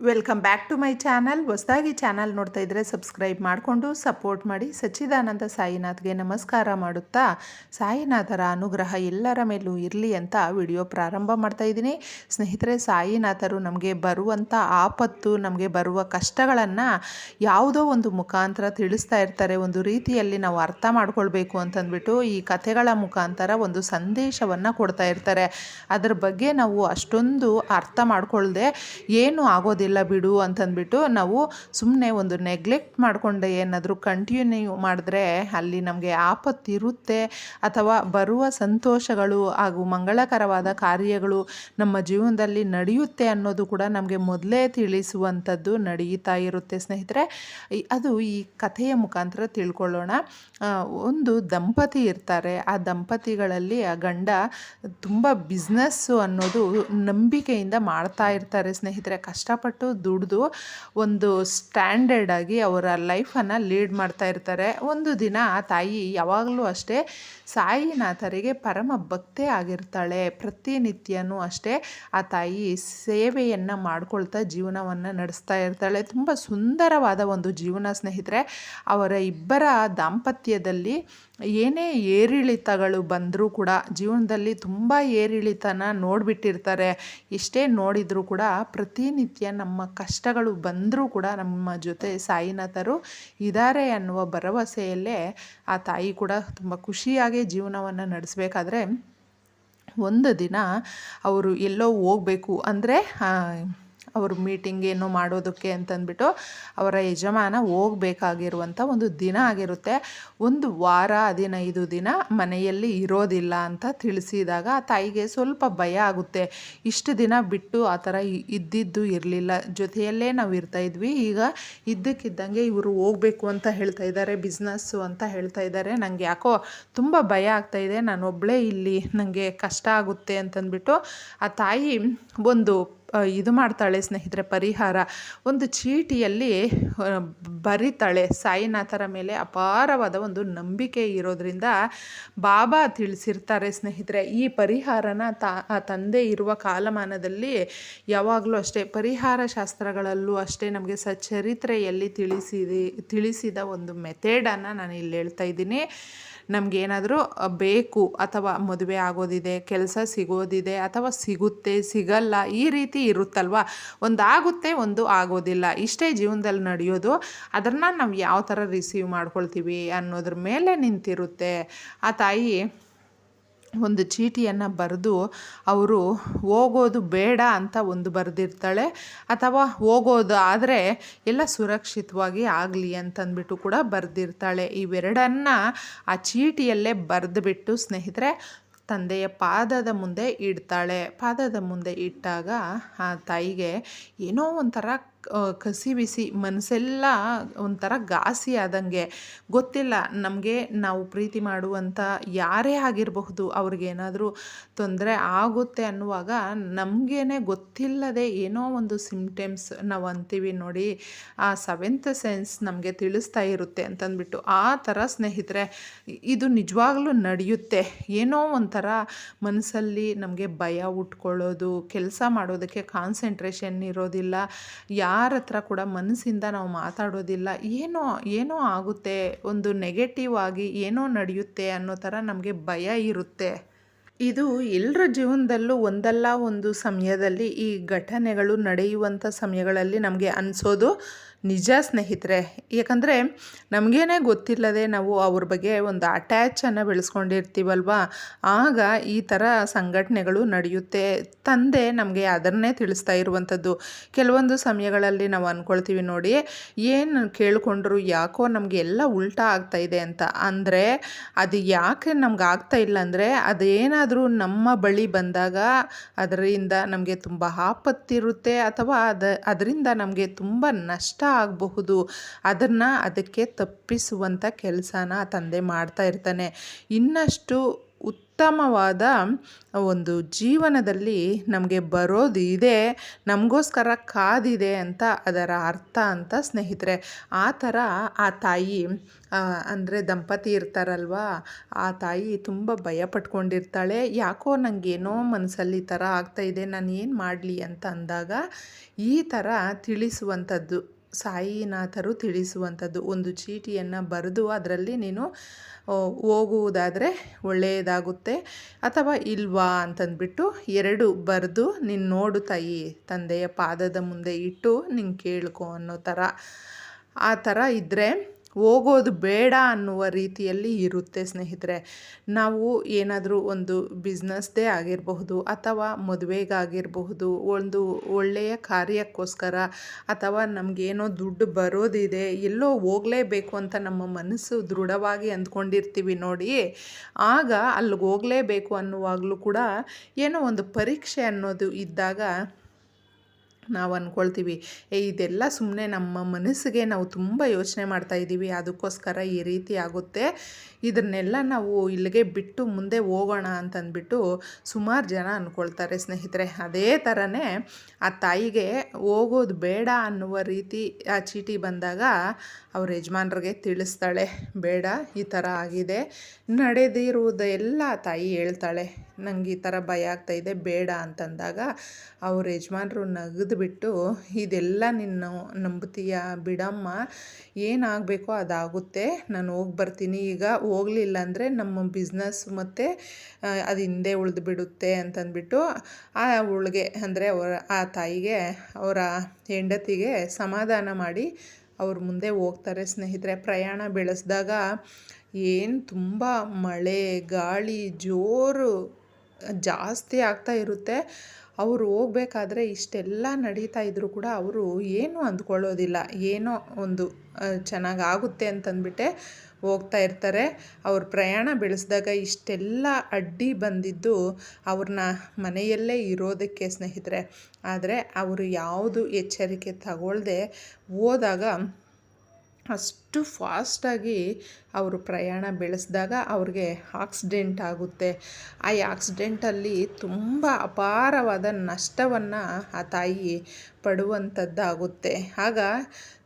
Welcome back to my channel ಹೊಸದಾಗಿ channel ನೋಡ್ತಾ ಇದ್ದರೆ ಸಬ್ಸ್ಕ್ರೈಬ್ ಮಾಡಿಕೊಂಡು ಸಪೋರ್ಟ್ ಮಾಡಿ ಸಚ್ಚಿದಾನಂದ ಸಾಯಿನಾಥ್ಗೆ ನಮಸ್ಕಾರ ಮಾಡುತ್ತಾ ಸಾಯಿನಾಥರ ಅನುಗ್ರಹ ಎಲ್ಲರ ಮೇಲೂ ಇರಲಿ ಅಂತ ವಿಡಿಯೋ ಪ್ರಾರಂಭ ಮಾಡ್ತಾ ಇದ್ದೀನಿ. ಸ್ನೇಹಿತರೆ, ಸಾಯಿನಾಥರು ನಮಗೆ ಬರುವಂಥ ಆಪತ್ತು, ನಮಗೆ ಬರುವ ಕಷ್ಟಗಳನ್ನು ಯಾವುದೋ ಒಂದು ಮುಖಾಂತರ ತಿಳಿಸ್ತಾ ಇರ್ತಾರೆ. ಒಂದು ರೀತಿಯಲ್ಲಿ ನಾವು ಅರ್ಥ ಮಾಡ್ಕೊಳ್ಬೇಕು ಅಂತಂದ್ಬಿಟ್ಟು ಈ ಕಥೆಗಳ ಮುಖಾಂತರ ಒಂದು ಸಂದೇಶವನ್ನು ಕೊಡ್ತಾ ಇರ್ತಾರೆ. ಅದರ ಬಗ್ಗೆ ನಾವು ಅಷ್ಟೊಂದು ಅರ್ಥ ಮಾಡ್ಕೊಳ್ಳದೆ ಏನು ಆಗೋದಿಲ್ಲ. ಬಿಡು ಅಂತಂದ್ಬಿಟ್ಟು ನಾವು ಸುಮ್ಮನೆ ಒಂದು ನೆಗ್ಲೆಕ್ಟ್ ಮಾಡಿಕೊಂಡೆ ಏನಾದರೂ ಕಂಟಿನ್ಯೂ ಮಾಡಿದ್ರೆ ಅಲ್ಲಿ ನಮಗೆ ಆಪತ್ತಿರುತ್ತೆ ಅಥವಾ ಬರುವ ಸಂತೋಷಗಳು ಹಾಗೂ ಮಂಗಳಕರವಾದ ಕಾರ್ಯಗಳು ನಮ್ಮ ಜೀವನದಲ್ಲಿ ನಡೆಯುತ್ತೆ ಅನ್ನೋದು ಕೂಡ ನಮಗೆ ಮೊದಲೇ ತಿಳಿಸುವಂಥದ್ದು ನಡೆಯುತ್ತಾ ಇರುತ್ತೆ ಸ್ನೇಹಿತರೆ. ಅದು ಈ ಕಥೆಯ ಮುಖಾಂತರ ತಿಳ್ಕೊಳ್ಳೋಣ. ಒಂದು ದಂಪತಿ ಇರ್ತಾರೆ. ಆ ದಂಪತಿಗಳಲ್ಲಿ ಆ ಗಂಡ ತುಂಬ ಬಿಸ್ನೆಸ್ಸು ಅನ್ನೋದು ನಂಬಿಕೆಯಿಂದ ಮಾಡ್ತಾ ಇರ್ತಾರೆ ಸ್ನೇಹಿತರೆ. ಕಷ್ಟಪಟ್ಟು ದುಡಿದು ಒಂದು ಸ್ಟ್ಯಾಂಡರ್ಡ್ ಆಗಿ ಅವರ ಲೈಫನ್ನು ಲೀಡ್ ಮಾಡ್ತಾ ಇರ್ತಾರೆ. ಒಂದು ದಿನ ಆ ತಾಯಿ ಯಾವಾಗಲೂ ಅಷ್ಟೇ ಸಾಯಿನಾಥರಿಗೆ ಪರಮ ಭಕ್ತೆ ಆಗಿರ್ತಾಳೆ. ಪ್ರತಿನಿತ್ಯನೂ ಅಷ್ಟೇ ಆ ತಾಯಿ ಸೇವೆಯನ್ನು ಮಾಡ್ಕೊಳ್ತಾ ಜೀವನವನ್ನು ನಡೆಸ್ತಾ ಇರ್ತಾಳೆ. ತುಂಬ ಸುಂದರವಾದ ಒಂದು ಜೀವನ ಸ್ನೇಹಿತರೆ, ಅವರ ಇಬ್ಬರ ದಾಂಪತ್ಯದಲ್ಲಿ ಏನೇ ಏರಿಳಿತಗಳು ಬಂದರೂ ಕೂಡ ಜೀವನದಲ್ಲಿ ತುಂಬ ಏರಿಳಿತನ ನೋಡಿಬಿಟ್ಟಿರ್ತಾರೆ. ಎಷ್ಟೇ ನೋಡಿದರೂ ಕೂಡ ಪ್ರತಿನಿತ್ಯ ನಮ್ಮ ಕಷ್ಟಗಳು ಬಂದರೂ ಕೂಡ ನಮ್ಮ ಜೊತೆ ಸಾಯಿನಾಥರು ಇದ್ದಾರೆ ಅನ್ನುವ ಭರವಸೆಯಲ್ಲೇ ಆ ತಾಯಿ ಕೂಡ ತುಂಬ ಖುಷಿಯಾಗಿ ಜೀವನವನ್ನು ನಡೆಸಬೇಕಾದ್ರೆ ಒಂದು ದಿನ ಅವರು ಎಲ್ಲೋ ಹೋಗಬೇಕು. ಅಂದರೆ ಅವರು ಮೀಟಿಂಗ್ ಏನೋ ಮಾಡೋದಕ್ಕೆ ಅಂತಂದ್ಬಿಟ್ಟು ಅವರ ಯಜಮಾನ ಹೋಗಬೇಕಾಗಿರುವಂಥ ಒಂದು ದಿನ ಆಗಿರುತ್ತೆ. ಒಂದು ವಾರ, ಹದಿನೈದು ದಿನ ಮನೆಯಲ್ಲಿ ಇರೋದಿಲ್ಲ ಅಂತ ತಿಳಿಸಿದಾಗ ಆ ತಾಯಿಗೆ ಸ್ವಲ್ಪ ಭಯ ಆಗುತ್ತೆ. ಇಷ್ಟು ದಿನ ಬಿಟ್ಟು ಆ ಥರ ಇದ್ದಿದ್ದು ಇರಲಿಲ್ಲ. ಜೊತೆಯಲ್ಲೇ ನಾವು ಇರ್ತಾ ಇದ್ವಿ. ಈಗ ಇದ್ದಕ್ಕಿದ್ದಂಗೆ ಇವರು ಹೋಗಬೇಕು ಅಂತ ಹೇಳ್ತಾ ಇದ್ದಾರೆ ಬಿಸ್ನೆಸ್ಸು ಅಂತ ಹೇಳ್ತಾ ಇದ್ದಾರೆ. ನನಗೆ ಯಾಕೋ ತುಂಬ ಭಯ ಆಗ್ತಾ ಇದೆ. ನಾನು ಒಬ್ಬಳೇ ಇಲ್ಲಿ ನನಗೆ ಕಷ್ಟ ಆಗುತ್ತೆ ಅಂತಂದ್ಬಿಟ್ಟು ಆ ತಾಯಿ ಒಂದು ಇದು ಮಾಡ್ತಾಳೆ ಸ್ನೇಹಿತರೆ, ಪರಿಹಾರ. ಒಂದು ಚೀಟಿಯಲ್ಲಿ ಬರಿತಾಳೆ. ಸಾಯಿನಾಥರ ಮೇಲೆ ಅಪಾರವಾದ ಒಂದು ನಂಬಿಕೆ ಇರೋದ್ರಿಂದ ಬಾಬಾ ತಿಳಿಸಿರ್ತಾರೆ ಸ್ನೇಹಿತರೆ. ಈ ಪರಿಹಾರನ ತಾ, ಆ ತಂದೆ ಇರುವ ಕಾಲಮಾನದಲ್ಲಿ ಯಾವಾಗಲೂ ಅಷ್ಟೇ, ಪರಿಹಾರ ಶಾಸ್ತ್ರಗಳಲ್ಲೂ ಅಷ್ಟೇ ನಮಗೆ ಸಚ್ಚರಿತ್ರೆಯಲ್ಲಿ ತಿಳಿಸಿದೆ, ತಿಳಿಸಿದ ಒಂದು ಮೆಥಡನ್ನು ನಾನು ಇಲ್ಲಿ ಹೇಳ್ತಾ ಇದ್ದೀನಿ. ನಮಗೇನಾದರೂ ಬೇಕು ಅಥವಾ ಮದುವೆ ಆಗೋದಿದೆ, ಕೆಲಸ ಸಿಗೋದಿದೆ ಅಥವಾ ಸಿಗುತ್ತೆ, ಸಿಗಲ್ಲ, ಈ ರೀತಿ ಇರುತ್ತಲ್ವ? ಒಂದು ಆಗುತ್ತೆ ಒಂದು ಆಗೋದಿಲ್ಲ. ಇಷ್ಟೇ ಜೀವನದಲ್ಲಿ ನಡೆಯೋದು, ಅದನ್ನು ನಾವು ಯಾವ ಥರ ರಿಸೀವ್ ಮಾಡ್ಕೊಳ್ತೀವಿ ಅನ್ನೋದ್ರ ಮೇಲೆ ನಿಂತಿರುತ್ತೆ. ಆ ತಾಯಿ ಒಂದು ಚೀಟಿಯನ್ನು ಬರೆದು ಅವರು ಹೋಗೋದು ಬೇಡ ಅಂತ ಒಂದು ಬರೆದಿರ್ತಾಳೆ. ಅಥವಾ ಹೋಗೋದು ಆದರೆ ಎಲ್ಲ ಸುರಕ್ಷಿತವಾಗಿ ಆಗಲಿ ಅಂತಂದ್ಬಿಟ್ಟು ಕೂಡ ಬರೆದಿರ್ತಾಳೆ. ಇವೆರಡನ್ನು ಆ ಚೀಟಿಯಲ್ಲೇ ಬರೆದುಬಿಟ್ಟು ಸ್ನೇಹಿತರೆ ತಂದೆಯ ಪಾದದ ಮುಂದೆ ಇಡ್ತಾಳೆ. ಪಾದದ ಮುಂದೆ ಇಟ್ಟಾಗ ಆ ತಾಯಿಗೆ ಏನೋ ಒಂಥರ ಕಸಿ ಬಿಸಿ ಮನಸ್ಸೆಲ್ಲ ಒಂಥರ ಘಾಸಿ ಆದಂಗೆ. ಗೊತ್ತಿಲ್ಲ, ನಮಗೆ ನಾವು ಪ್ರೀತಿ ಮಾಡುವಂಥ ಯಾರೇ ಆಗಿರಬಹುದು, ಅವ್ರಿಗೇನಾದರೂ ತೊಂದರೆ ಆಗುತ್ತೆ ಅನ್ನುವಾಗ ನಮಗೇನೆ ಗೊತ್ತಿಲ್ಲದೆ ಏನೋ ಒಂದು ಸಿಮ್ಟಮ್ಸ್ ನಾವು ಅಂತೀವಿ ನೋಡಿ, ಆ ಸೆವೆಂತ್ ಸೆನ್ಸ್ ನಮಗೆ ತಿಳಿಸ್ತಾ ಇರುತ್ತೆ ಅಂತಂದ್ಬಿಟ್ಟು ಆ ಥರ ಸ್ನೇಹಿತರೆ, ಇದು ನಿಜವಾಗ್ಲೂ ನಡೆಯುತ್ತೆ. ಏನೋ ಒಂಥರ ಮನಸ್ಸಲ್ಲಿ ನಮಗೆ ಭಯ ಉಟ್ಕೊಳ್ಳೋದು, ಕೆಲಸ ಮಾಡೋದಕ್ಕೆ ಕಾನ್ಸಂಟ್ರೇಷನ್ ಇರೋದಿಲ್ಲ ಯಾರ ಹತ್ರ ಕೂಡ ಮನಸ್ಸಿಂದ ನಾವು ಮಾತಾಡೋದಿಲ್ಲ. ಏನೋ ಏನೋ ಆಗುತ್ತೆ, ಒಂದು ನೆಗೆಟಿವ್ ಆಗಿ ಏನೋ ನಡೆಯುತ್ತೆ ಅನ್ನೋ ಥರ ನಮಗೆ ಭಯ ಇರುತ್ತೆ. ಇದು ಎಲ್ಲರ ಜೀವನದಲ್ಲೂ ಒಂದಲ್ಲ ಒಂದು ಸಮಯದಲ್ಲಿ ಈ ಘಟನೆಗಳು ನಡೆಯುವಂಥ ಸಮಯಗಳಲ್ಲಿ ನಮಗೆ ಅನಿಸೋದು ನಿಜ ಸ್ನೇಹಿತರೆ, ಯಾಕಂದರೆ ನಮಗೇನೆ ಗೊತ್ತಿಲ್ಲದೆ ನಾವು ಅವ್ರ ಬಗ್ಗೆ ಒಂದು ಅಟ್ಯಾಚನ್ನು ಬೆಳೆಸ್ಕೊಂಡಿರ್ತೀವಲ್ವ? ಆಗ ಈ ಥರ ಸಂಘಟನೆಗಳು ನಡೆಯುತ್ತೆ. ತಂದೆ ನಮಗೆ ಅದನ್ನೇ ತಿಳಿಸ್ತಾ ಇರುವಂಥದ್ದು. ಕೆಲವೊಂದು ಸಮಯಗಳಲ್ಲಿ ನಾವು ಅಂದ್ಕೊಳ್ತೀವಿ ನೋಡಿ, ಏನು ಕೇಳಿಕೊಂಡ್ರು ಯಾಕೋ ನಮಗೆ ಎಲ್ಲ ಉಲ್ಟಾ ಆಗ್ತಾ ಇದೆ ಅಂತ. ಅಂದರೆ ಅದು ಯಾಕೆ ನಮ್ಗೆ ಆಗ್ತಾ ಇಲ್ಲ ಅಂದರೆ, ಅದೇನಾದರೂ ನಮ್ಮ ಬಳಿ ಬಂದಾಗ ಅದರಿಂದ ನಮಗೆ ತುಂಬ ಆಪತ್ತಿರುತ್ತೆ, ಅಥವಾ ಅದ ಅದರಿಂದ ನಮಗೆ ತುಂಬ ನಷ್ಟ ಆಗಬಹುದು. ಅದನ್ನು ಅದಕ್ಕೆ ತಪ್ಪಿಸುವಂಥ ಕೆಲಸನ ತಂದೆ ಮಾಡ್ತಾ ಇರ್ತಾನೆ. ಇನ್ನಷ್ಟು ಉತ್ತಮವಾದ ಒಂದು ಜೀವನದಲ್ಲಿ ನಮಗೆ ಬರೋದು ಇದೆ, ನಮಗೋಸ್ಕರ ಕಾದಿದೆ ಅಂತ ಅದರ ಅರ್ಥ ಅಂತ ಸ್ನೇಹಿತರೆ. ಆ ಥರ ಆ ತಾಯಿ ಅಂದರೆ ದಂಪತಿ ಇರ್ತಾರಲ್ವಾ, ಆ ತಾಯಿ ತುಂಬ ಭಯ ಪಟ್ಕೊಂಡಿರ್ತಾಳೆ. ಯಾಕೋ ನನಗೇನೋ ಮನಸ್ಸಲ್ಲಿ ಈ ಥರ ಆಗ್ತಾಯಿದೆ ನಾನು ಏನು ಮಾಡಲಿ ಅಂತ ಅಂದಾಗ ಈ ಥರ ತಿಳಿಸುವಂಥದ್ದು. ಸಾಯಿನಾಥರು ತಿಳಿಸುವಂಥದ್ದು. ಒಂದು ಚೀಟಿಯನ್ನು ಬರೆದು ಅದರಲ್ಲಿ ನೀನು ಹೋಗುವುದಾದರೆ ಒಳ್ಳೆಯದಾಗುತ್ತೆ ಅಥವಾ ಇಲ್ವಾ ಅಂತಂದ್ಬಿಟ್ಟು ಎರಡು ಬರೆದು ನೀನು ನೋಡು ತಾಯಿ, ತಂದೆಯ ಪಾದದ ಮುಂದೆ ಇಟ್ಟು ನಿಂಗೆ ಕೇಳ್ಕೊ ಅನ್ನೋ ಥರ ಆ ಥರ ಇದ್ದರೆ ಹೋಗೋದು ಬೇಡ ಅನ್ನುವ ರೀತಿಯಲ್ಲಿ ಇರುತ್ತೆ ಸ್ನೇಹಿತರೆ. ನಾವು ಏನಾದರೂ ಒಂದು ಬಿಸ್ನೆಸ್ದೇ ಆಗಿರಬಹುದು ಅಥವಾ ಮದುವೆಗಾಗಿರಬಹುದು, ಒಂದು ಒಳ್ಳೆಯ ಕಾರ್ಯಕ್ಕೋಸ್ಕರ ಅಥವಾ ನಮಗೇನೋ ದುಡ್ಡು ಬರೋದಿದೆ, ಎಲ್ಲೋ ಹೋಗಲೇಬೇಕು ಅಂತ ನಮ್ಮ ಮನಸ್ಸು ದೃಢವಾಗಿ ಅಂದ್ಕೊಂಡಿರ್ತೀವಿ ನೋಡಿ ಆಗ ಅಲ್ಲಿಗೆ ಹೋಗಲೇಬೇಕು ಅನ್ನುವಾಗಲೂ ಕೂಡ ಏನೋ ಒಂದು ಪರೀಕ್ಷೆ ಅನ್ನೋದು ಇದ್ದಾಗ ನಾವು ಅಂದ್ಕೊಳ್ತೀವಿ ಏ, ಇದೆಲ್ಲ ಸುಮ್ಮನೆ ನಮ್ಮ ಮನಸ್ಸಿಗೆ ನಾವು ತುಂಬ ಯೋಚನೆ ಮಾಡ್ತಾ ಇದ್ದೀವಿ ಅದಕ್ಕೋಸ್ಕರ ಈ ರೀತಿ ಆಗುತ್ತೆ. ಇದನ್ನೆಲ್ಲ ನಾವು ಇಲ್ಲಿಗೆ ಬಿಟ್ಟು ಮುಂದೆ ಹೋಗೋಣ ಅಂತಂದ್ಬಿಟ್ಟು ಸುಮಾರು ಜನ ಅಂದ್ಕೊಳ್ತಾರೆ ಸ್ನೇಹಿತರೆ. ಅದೇ ಥರನೇ ಆ ತಾಯಿಗೆ ಹೋಗೋದು ಬೇಡ ಅನ್ನುವ ರೀತಿ ಆ ಚೀಟಿ ಬಂದಾಗ ಅವ್ರ ಯಜಮಾನ್ರಿಗೆ ತಿಳಿಸ್ತಾಳೆ, ಬೇಡ, ಈ ಥರ ಆಗಿದೆ, ನಡೆದಿರುವುದೆಲ್ಲ ತಾಯಿ ಹೇಳ್ತಾಳೆ. ನಂಗೆ ಈ ಥರ ಭಯ ಆಗ್ತಾಯಿದೆ ಬೇಡ ಅಂತಂದಾಗ ಅವ್ರ ಯಜಮಾನ್ರು ನಗದುಬಿಟ್ಟು, ಇದೆಲ್ಲ ನಿನ್ನ ನಂಬುತ್ತೀಯ ಬಿಡಮ್ಮ, ಏನಾಗಬೇಕೋ ಅದಾಗುತ್ತೆ, ನಾನು ಹೋಗಿ ಬರ್ತೀನಿ, ಈಗ ಹೋಗಲಿಲ್ಲ ಅಂದರೆ ನಮ್ಮ ಬಿಸ್ನೆಸ್ ಮತ್ತು ಅದು ಹಿಂದೆ ಉಳಿದು ಬಿಡುತ್ತೆ ಅಂತಂದ್ಬಿಟ್ಟು, ಆ ಅವಳಿಗೆ ಅಂದರೆ ಅವರ, ಆ ತಾಯಿಗೆ, ಅವರ ಹೆಂಡತಿಗೆ ಸಮಾಧಾನ ಮಾಡಿ ಅವ್ರ ಮುಂದೆ ಹೋಗ್ತಾರೆ ಸ್ನೇಹಿತರೆ. ಪ್ರಯಾಣ ಬೆಳೆಸಿದಾಗ ಏನು ತುಂಬ ಮಳೆ, ಗಾಳಿ, ಜೋರು ಜಾಸ್ತಿ ಆಗ್ತಾ ಇರುತ್ತೆ. ಅವರು ಹೋಗ್ಬೇಕಾದ್ರೆ ಇಷ್ಟೆಲ್ಲ ನಡೀತಾ ಇದ್ದರೂ ಕೂಡ ಅವರು ಏನೂ ಅಂದ್ಕೊಳ್ಳೋದಿಲ್ಲ. ಏನೋ ಒಂದು ಚೆನ್ನಾಗಾಗುತ್ತೆ ಅಂತಂದ್ಬಿಟ್ಟೆ ಹೋಗ್ತಾ ಇರ್ತಾರೆ. ಅವ್ರ ಪ್ರಯಾಣ ಬೆಳೆಸಿದಾಗ ಇಷ್ಟೆಲ್ಲ ಅಡ್ಡಿ ಬಂದಿದ್ದು ಅವ್ರನ್ನ ಮನೆಯಲ್ಲೇ ಇರೋದಕ್ಕೆ ಸ್ನೇಹಿತರೆ. ಆದರೆ ಅವರು ಯಾವುದು ಎಚ್ಚರಿಕೆ ತಗೊಳ್ಳದೆ ಹೋದಾಗ ಅಷ್ಟು ಫಾಸ್ಟಾಗಿ ಅವರು ಪ್ರಯಾಣ ಬೆಳೆಸಿದಾಗ ಅವ್ರಿಗೆ ಆಕ್ಸಿಡೆಂಟ್ ಆಗುತ್ತೆ. ಆ ಆಕ್ಸಿಡೆಂಟಲ್ಲಿ ತುಂಬ ಅಪಾರವಾದ ನಷ್ಟವನ್ನು ಆ ತಾಯಿ ಪಡುವಂಥದ್ದಾಗುತ್ತೆ ಆಗ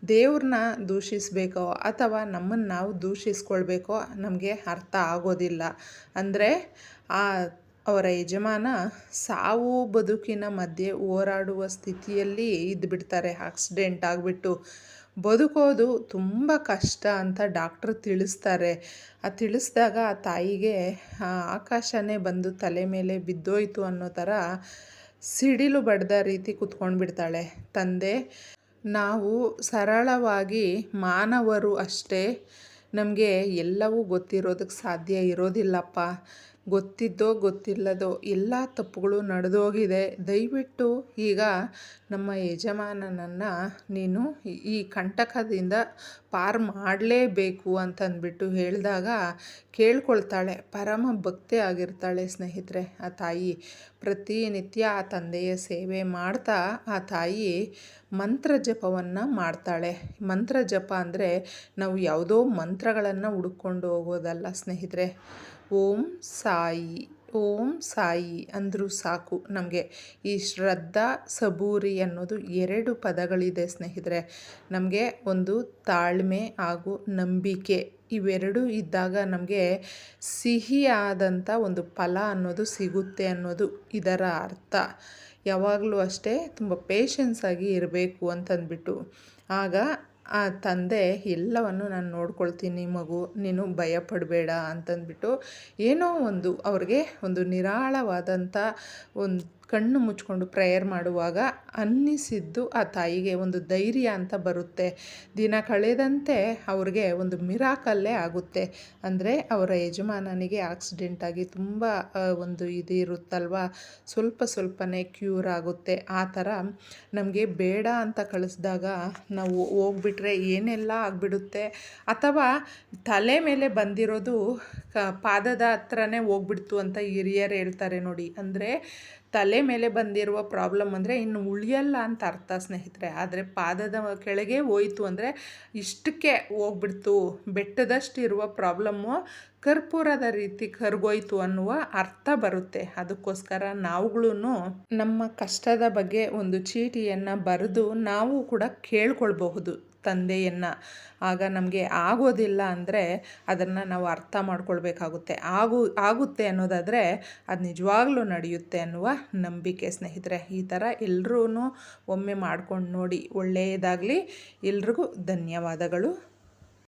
ದೇವ್ರನ್ನ ದೂಷಿಸಬೇಕೋ ಅಥವಾ ನಮ್ಮನ್ನು ನಾವು ದೂಷಿಸ್ಕೊಳ್ಬೇಕೋ ನಮಗೆ ಅರ್ಥ ಆಗೋದಿಲ್ಲ. ಅಂದರೆ ಆ ಅವರ ಯಜಮಾನ ಸಾವು ಬದುಕಿನ ಮಧ್ಯೆ ಹೋರಾಡುವ ಸ್ಥಿತಿಯಲ್ಲಿ ಇದ್ದುಬಿಡ್ತಾರೆ ಆಕ್ಸಿಡೆಂಟ್ ಆಗಿಬಿಟ್ಟು ಬದುಕೋದು ತುಂಬ ಕಷ್ಟ ಅಂತ ಡಾಕ್ಟ್ರು ತಿಳಿಸ್ತಾರೆ. ಆ ತಿಳಿಸಿದಾಗ ಆ ತಾಯಿಗೆ ಆಕಾಶನೇ ಬಂದು ತಲೆ ಮೇಲೆ ಬಿದ್ದೋಯ್ತು ಅನ್ನೋ ಥರ ಸಿಡಿಲು ಬಡ್ದ ರೀತಿ ಕುತ್ಕೊಂಡು ಬಿಡ್ತಾಳೆ ತಂದೆ, ನಾವು ಸರಳವಾಗಿ ಮಾನವರು ಅಷ್ಟೇ. ನಮಗೆ ಎಲ್ಲವೂ ಗೊತ್ತಿರೋದಕ್ಕೆ ಸಾಧ್ಯ ಇರೋದಿಲ್ಲಪ್ಪ. ಗೊತ್ತಿದ್ದೋ ಗೊತ್ತಿಲ್ಲದೋ ಎಲ್ಲ ತಪ್ಪುಗಳು ನಡೆದೋಗಿದೆ. ದಯವಿಟ್ಟು ಈಗ ನಮ್ಮ ಯಜಮಾನನನ್ನು ನೀನು ಈ ಕಂಟಕದಿಂದ ಪಾರು ಮಾಡಲೇಬೇಕು ಅಂತಂದ್ಬಿಟ್ಟು ಹೇಳಿದಾಗ ಕೇಳ್ಕೊಳ್ತಾಳೆ. ಪರಮ ಭಕ್ತಿ ಆಗಿರ್ತಾಳೆ ಸ್ನೇಹಿತರೆ. ಆ ತಾಯಿ ಪ್ರತಿನಿತ್ಯ ಆ ತಂದೆಯ ಸೇವೆ ಮಾಡ್ತಾ ಆ ತಾಯಿ ಮಂತ್ರ ಜಪವನ್ನು ಮಾಡ್ತಾಳೆ. ಮಂತ್ರ ಜಪ ಅಂದರೆ ನಾವು ಯಾವುದೋ ಮಂತ್ರಗಳನ್ನು ಹುಡುಕೊಂಡು ಹೋಗೋದಲ್ಲ ಸ್ನೇಹಿತರೆ. ಓಂ ಸಾಯಿ ಓಂ ಸಾಯಿ ಅಂದರೂ ಸಾಕು. ನಮಗೆ ಈ ಶ್ರದ್ಧಾ ಸಬೂರಿ ಅನ್ನೋದು ಎರಡು ಪದಗಳಿದೆ ಸ್ನೇಹಿತರೆ. ನಮಗೆ ಒಂದು ತಾಳ್ಮೆ ಹಾಗೂ ನಂಬಿಕೆ ಇವೆರಡೂ ಇದ್ದಾಗ ನಮಗೆ ಸಿಹಿಯಾದಂಥ ಒಂದು ಫಲ ಅನ್ನೋದು ಸಿಗುತ್ತೆ ಅನ್ನೋದು ಇದರ ಅರ್ಥ. ಯಾವಾಗಲೂ ಅಷ್ಟೇ ತುಂಬ ಪೇಷನ್ಸಾಗಿ ಇರಬೇಕು ಅಂತಂದ್ಬಿಟ್ಟು. ಆಗ ಆ ತಂದೆ, ಎಲ್ಲವನ್ನು ನಾನು ನೋಡ್ಕೊಳ್ತೀನಿ ಮಗು, ನೀನು ಭಯ ಪಡಬೇಡ ಅಂತಂದ್ಬಿಟ್ಟು ಏನೋ ಒಂದು ಅವ್ರಿಗೆ ಒಂದು ನಿರಾಳವಾದಂಥ ಒಂದು ಕಣ್ಣು ಮುಚ್ಕೊಂಡು ಪ್ರೇಯರ್ ಮಾಡುವಾಗ ಅನ್ನಿಸಿದ್ದು ಆ ತಾಯಿಗೆ ಒಂದು ಧೈರ್ಯ ಅಂತ ಬರುತ್ತೆ. ದಿನ ಕಳೆದಂತೆ ಅವ್ರಿಗೆ ಒಂದು ಮಿರಾಕಲ್ಲೇ ಆಗುತ್ತೆ. ಅಂದರೆ ಅವರ ಯಜಮಾನನಿಗೆ ಆಕ್ಸಿಡೆಂಟ್ ಆಗಿ ತುಂಬ ಒಂದು ಇದು ಇರುತ್ತಲ್ವ? ಸ್ವಲ್ಪ ಸ್ವಲ್ಪನೇ ಕ್ಯೂರ್ ಆಗುತ್ತೆ. ಆ ಥರ ನಮಗೆ ಬೇಡ ಅಂತ ಕಳಿಸಿದಾಗ ನಾವು ಹೋಗ್ಬಿಟ್ರೆ ಏನೆಲ್ಲ ಆಗಿಬಿಡುತ್ತೆ? ಅಥವಾ ತಲೆ ಮೇಲೆ ಬಂದಿರೋದು ಪಾದದ ಹತ್ರನೇ ಹೋಗ್ಬಿಡ್ತು ಅಂತ ಹಿರಿಯರು ಹೇಳ್ತಾರೆ ನೋಡಿ. ಅಂದರೆ ತಲೆ ಮೇಲೆ ಬಂದಿರುವ ಪ್ರಾಬ್ಲಮ್ ಅಂದರೆ ಇನ್ನು ಉಳಿಯಲ್ಲ ಅಂತ ಅರ್ಥ ಸ್ನೇಹಿತರೆ. ಆದರೆ ಪಾದದ ಕೆಳಗೆ ಹೋಯಿತು ಅಂದರೆ ಇಷ್ಟಕ್ಕೆ ಹೋಗ್ಬಿಡ್ತು. ಬೆಟ್ಟದಷ್ಟು ಇರುವ ಪ್ರಾಬ್ಲಮ್ಮು ಕರ್ಪೂರದ ರೀತಿ ಕರ್ಗೋಯ್ತು ಅನ್ನುವ ಅರ್ಥ ಬರುತ್ತೆ. ಅದಕ್ಕೋಸ್ಕರ ನಾವುಗಳೂ ನಮ್ಮ ಕಷ್ಟದ ಬಗ್ಗೆ ಒಂದು ಚೀಟಿಯನ್ನು ಬರೆದು ನಾವು ಕೂಡ ಕೇಳ್ಕೊಳ್ಬಹುದು ತಂದೆಯನ್ನು. ಆಗ ನಮಗೆ ಆಗೋದಿಲ್ಲ ಅಂದರೆ ಅದನ್ನು ನಾವು ಅರ್ಥ ಮಾಡ್ಕೊಳ್ಬೇಕಾಗುತ್ತೆ. ಆಗು, ಆಗುತ್ತೆ ಅನ್ನೋದಾದರೆ ಅದು ನಿಜವಾಗ್ಲೂ ನಡೆಯುತ್ತೆ ಅನ್ನುವ ನಂಬಿಕೆ ಸ್ನೇಹಿತರೆ. ಈ ಥರ ಎಲ್ಲರೂ ಒಮ್ಮೆ ಮಾಡ್ಕೊಂಡು ನೋಡಿ ಒಳ್ಳೆಯದಾಗಲಿ. ಎಲ್ರಿಗೂ ಧನ್ಯವಾದಗಳು.